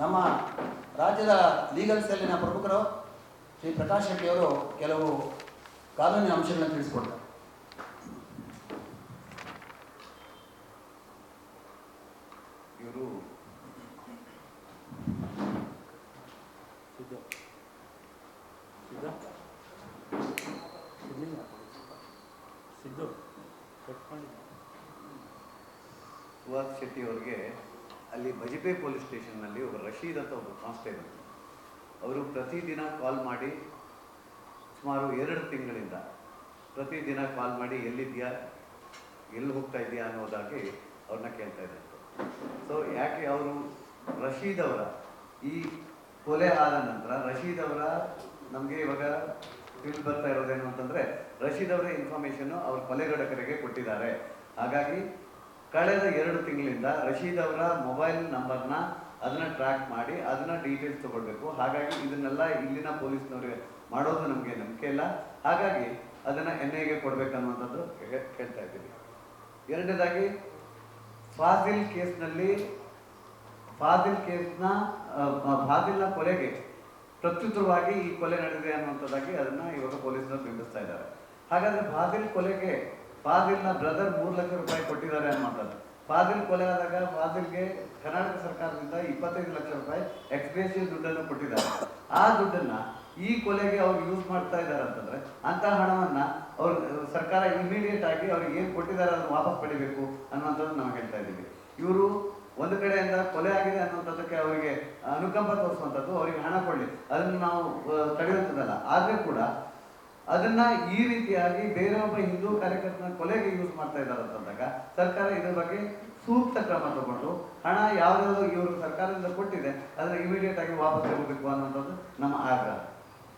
ನಮ್ಮ ರಾಜ್ಯದ ಲೀಗಲ್ ಸೆಲ್ಲಿನ ಪ್ರಮುಖರು ಶ್ರೀ ಪ್ರಕಾಶ್ ಶೆಟ್ಟಿಯವರು ಕೆಲವು ಕಾನೂನಿನ ಅಂಶಗಳನ್ನು ತಿಳಿಸ್ಕೊಡ್ತಾರೆ. ಇವರು ಸಿದ್ಧ. ಸಿದ್ಧ? ಸಿದ್ಲಿಂಗ ಸಿದ್ದು. ಕಟ್ ಮಾಡಿ. ಸುಹಾಸ್ ಶೆಟ್ಟಿ ಅವರಿಗೆ ಅಲ್ಲಿ ಬಜಪೆ ಪೊಲೀಸ್ ಸ್ಟೇಷನ್ನಲ್ಲಿ ಒಬ್ಬ ರಶೀದ್ ಅಂತ ಒಬ್ಬ ಕಾನ್ಸ್ಟೇಬಲ್. ಅವರು ಪ್ರತಿದಿನ ಕಾಲ್ ಮಾಡಿ ಸುಮಾರು ಎರಡು ತಿಂಗಳಿಂದ ಪ್ರತಿದಿನ ಕಾಲ್ ಮಾಡಿ ಎಲ್ಲಿದ್ಯಾ ಎಲ್ಲಿ ಹೋಗ್ತಾ ಇದೆಯಾ ಅನ್ನೋದಾಗಿ ಅವ್ರನ್ನ ಕೇಳ್ತಾ ಇದ್ದಾರೆ. ಸೊ ಯಾಕೆ ಅವರು ರಶೀದ್ ಅವರ ಈ ಕೊಲೆ ಆದ ನಂತರ ರಶೀದ್ ಅವರ ನಮಗೆ ಇವಾಗ ತಿಳಿದು ಬರ್ತಾ ಇರೋದೇನು ಅಂತಂದ್ರೆ ರಶೀದ್ ಅವರ ಇನ್ಫಾರ್ಮೇಷನ್ನು ಅವ್ರ ಕೊಲೆಗಡಕರಿಗೆ ಕೊಟ್ಟಿದ್ದಾರೆ. ಹಾಗಾಗಿ ಕಳೆದ ಎರಡು ತಿಂಗಳಿಂದ ರಶೀದ್ ಅವರ ಮೊಬೈಲ್ ನಂಬರ್ನ ಅದನ್ನ ಟ್ರ್ಯಾಕ್ ಮಾಡಿ, ಅದನ್ನ ಡೀಟೇಲ್ಸ್ ತಗೊಳ್ಬೇಕು. ಹಾಗಾಗಿ ಇದನ್ನೆಲ್ಲ ಇಲ್ಲಿನ ಪೊಲೀಸ್ನವ್ರಿಗೆ ಮಾಡೋದು ನಮಗೆ ನಂಬಿಕೆ ಇಲ್ಲ. ಹಾಗಾಗಿ ಅದನ್ನ ಎನ್ ಐಗೆ ಕೊಡ್ಬೇಕನ್ನುವಂಥದ್ದು ಹೇಳ್ತಾ ಇದ್ದೀವಿ. ಎರಡನೇದಾಗಿ, ಫಾಜಿಲ್ ಕೇಸ್ನಲ್ಲಿ, ಫಾಜಿಲ್ ಕೇಸ್ನ ಫಾಜಿಲ್ನ ಕೊಲೆಗೆ ಪ್ರತ್ಯುತ್ತರವಾಗಿ ಈ ಕೊಲೆ ನಡೆದಿದೆ ಅನ್ನುವಂಥದ್ದಾಗಿ ಅದನ್ನು ಇವಾಗ ಪೊಲೀಸರು ಬಿಂಬಿಸ್ತಾ ಇದ್ದಾರೆ. ಹಾಗಾದರೆ ಫಾಜಿಲ್ ಕೊಲೆಗೆ ಫಾಜಿಲ್ನ ಬ್ರದರ್ ಮೂರು ಲಕ್ಷ ರೂಪಾಯಿ ಕೊಟ್ಟಿದ್ದಾರೆ ಅನ್ನುವಂಥದ್ದು ಪಾದಿಲ್ ಕೊಲೆ ಆದಾಗ ಫಾದಿಲ್ಗೆ ಕರ್ನಾಟಕ ಸರ್ಕಾರದಿಂದ ಇಪ್ಪತ್ತೈದು ಲಕ್ಷ ರೂಪಾಯಿ ಎಕ್ಸ್ಪೆನ್ಸಿವ್ ದುಡ್ಡನ್ನು ಕೊಟ್ಟಿದ್ದಾರೆ. ಆ ದುಡ್ಡನ್ನ ಈ ಕೊಲೆಗೆ ಅವ್ರು ಯೂಸ್ ಮಾಡ್ತಾ ಇದ್ದಾರೆ ಅಂತಂದ್ರೆ ಅಂತ ಹಣವನ್ನ ಅವ್ರು, ಸರ್ಕಾರ ಇಮಿಡಿಯೇಟ್ ಆಗಿ ಅವ್ರಿಗೆ ಏನು ಕೊಟ್ಟಿದ್ದಾರೆ ಅದನ್ನು ವಾಪಸ್ ಪಡಿಬೇಕು ಅನ್ನುವಂಥದ್ದು ನಾವು ಹೇಳ್ತಾ ಇದ್ದೀವಿ. ಇವರು ಒಂದು ಕಡೆಯಿಂದ ಕೊಲೆ ಆಗಿದೆ ಅನ್ನುವಂಥದ್ದಕ್ಕೆ ಅವರಿಗೆ ಅನುಕಂಪ ತೋರಿಸುವಂಥದ್ದು ಅವರಿಗೆ ಹಣ ಕೊಡಲಿ. ಅದನ್ನು ನಾವು ತಡೆಯುವಂಥದ್ದಲ್ಲ. ಆದ್ರೆ ಕೂಡ ಅದನ್ನ ಈ ರೀತಿಯಾಗಿ ಬೇರೆ ಒಬ್ಬ ಹಿಂದೂ ಕಾರ್ಯಕರ್ತನ ಕೊಲೆಗೆ ಯೂಸ್ ಮಾಡ್ತಾ ಇದ್ದಾರೆ ಅಂತಂದಾಗ ಸರ್ಕಾರ ಇದ್ರ ಬಗ್ಗೆ ಸೂಕ್ತ ಕ್ರಮ ತಗೊಂಡು ಹಣ ಯಾವ್ದಾದ್ರು ಇವರು ಸರ್ಕಾರದಿಂದ ಕೊಟ್ಟಿದೆ ಅದನ್ನ ಇಮಿಡಿಯೇಟ್ ಆಗಿ ವಾಪಸ್ ತಗೋಬೇಕು ಅನ್ನೋದು ನಮ್ಮ ಆಗ್ರಹ.